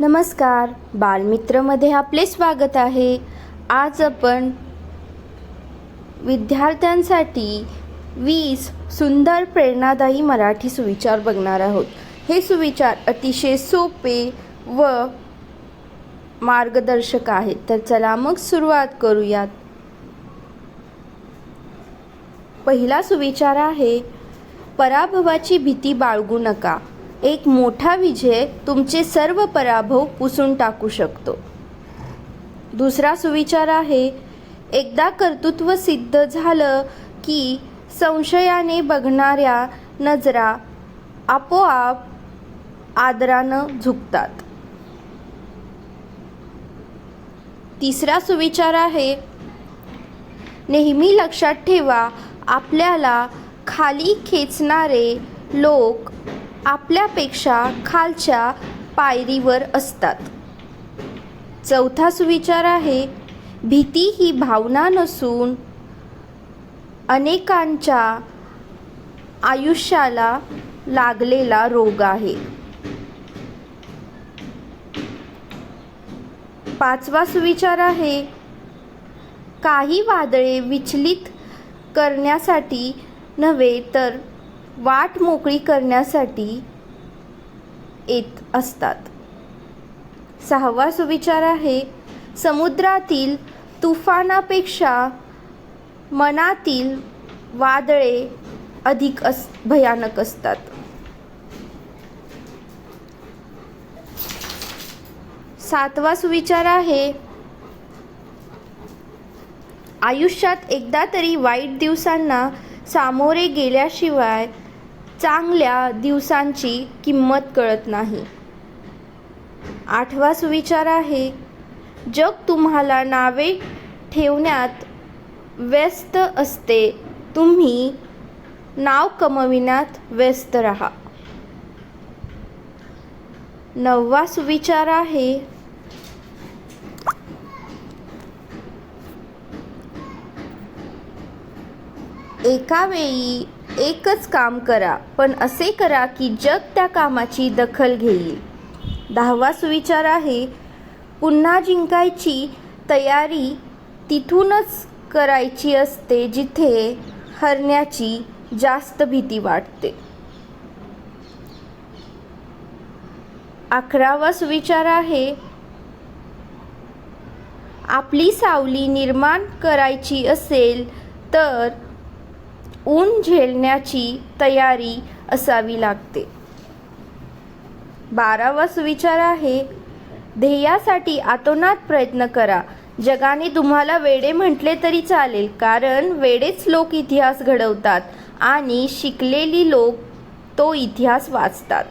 नमस्कार बालमित्रमध्ये आपले स्वागत आहे. आज आपण विद्यार्थ्यांसाठी वीस सुंदर प्रेरणादायी मराठी सुविचार बघणार आहोत. हे सुविचार अतिशय सोपे व मार्गदर्शक आहेत. तर चला मग सुरुवात करूयात. पहिला सुविचार आहे पराभवाची भीती बाळगू नका. एक मोठा विजय तुमचे सर्व पराभव पुसून टाकू शकतो. दुसरा सुविचार आहे एकदा कर्तृत्व सिद्ध झालं की संशयाने बघणाऱ्या नजरा आपोआप आदरानं झुकतात. तिसरा सुविचार आहे नेहमी लक्षात ठेवा आपल्याला खाली खेचणारे लोक आपल्यापेक्षा खालच्या पायरीवर असतात. चौथा सुविचार आहे भीती ही भावना नसून अनेकांच्या आयुष्याला लागलेला रोग आहे. पाचवा सुविचार आहे काही वादळे विचलित करण्यासाठी नव्हे तर वाट मोकळी करण्यासाठी येत असतात. सहावा सुविचार आहे समुद्रातील तुफानापेक्षा मनातील वादळे अधिक अस भयानक असतात. सातवा सुविचार आहे आयुष्यात एकदा तरी वाईट दिवसांना सामोरे गेल्याशिवाय चांगल्या दिवसांची किंमत कळत नाही. आठवा सुविचार आहे जग तुम्हाला नावे ठेवण्यात व्यस्त असते तुम्ही नाव कमविण्यात व्यस्त राहा. नववा सुविचार आहे एका वेळी एकच काम करा पण असे करा की जग त्या कामाची दखल घेईल. दहावा सुविचार आहे पुन्हा जिंकायची तयारी तिथूनच करायची असते जिथे हरण्याची जास्त भीती वाटते. अकरावा सुविचार आहे आपली सावली निर्माण करायची असेल तर ऊन झेलण्याची तयारी असावी लागते. बारावा सुविचार आहे ध्येयासाठी आतोनात प्रयत्न करा. जगाने तुम्हाला वेडे म्हटले तरी चालेल कारण वेडेच लोक इतिहास घडवतात आणि शिकलेली लोक तो इतिहास वाचतात.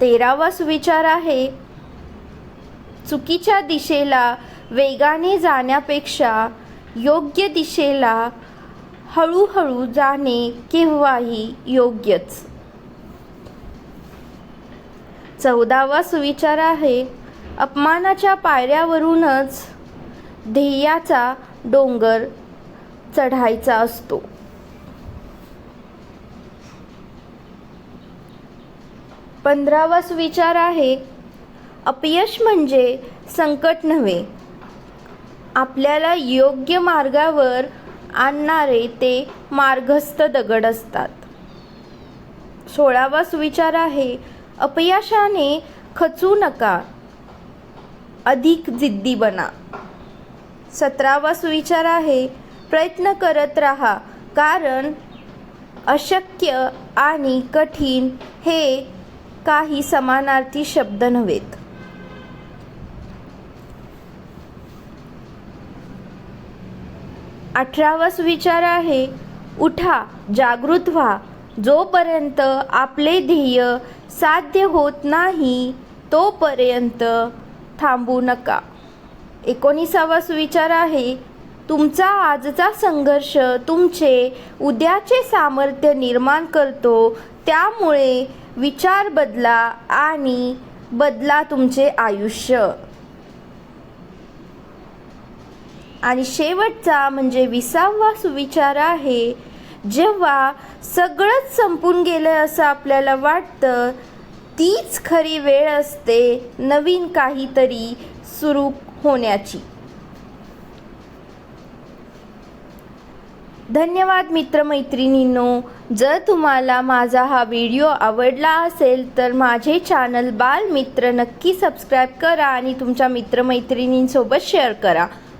तेरावा सुविचार आहे चुकीच्या दिशेला वेगाने जाण्यापेक्षा योग्य दिशेला हळूहळू जाणे केव्हाही योग्यच. चौदावा सुविचार आहे अपमानाच्या पायऱ्यावरूनच ध्येयाचा डोंगर चढायचा असतो. पंधरावा सुविचार आहे अपयश म्हणजे संकट नव्हे. आपल्याला योग्य मार्गावर आणणारे ते मार्गस्थ दगड असतात. सोळावा सुविचार आहे अपयशाने खचू नका अधिक जिद्दी बना. सतरावा सुविचार आहे प्रयत्न करत राहा कारण अशक्य आणि कठीण हे काही समानार्थी शब्द नव्हेत. अठरावा सुविचार आहे. उठा जागृत व्हा. जोपर्यंत आपले ध्येय साध्य होत नाही तोपर्यंत थांबू नका. एकोणीसावा सुविचार आहे तुमचा आजचा संघर्ष तुमचे उद्याचे सामर्थ्य निर्माण करतो त्यामुळे विचार बदला आणि बदला तुमचे आयुष्य. आणि शेवटचा म्हणजे विसावा सुविचार आहे. जेव्हा सगळंच संपून गेलं असं आपल्याला वाटतं तीच खरी वेळ असते नवीन काहीतरी सुरू होण्याची. धन्यवाद मित्रमैत्रिणींनो. जर तुम्हाला माझा हा व्हिडिओ आवडला असेल तर माझे चॅनल बालमित्र नक्की सबस्क्राईब करा आणि तुमच्या मित्रमैत्रिणींसोबत शेअर करा.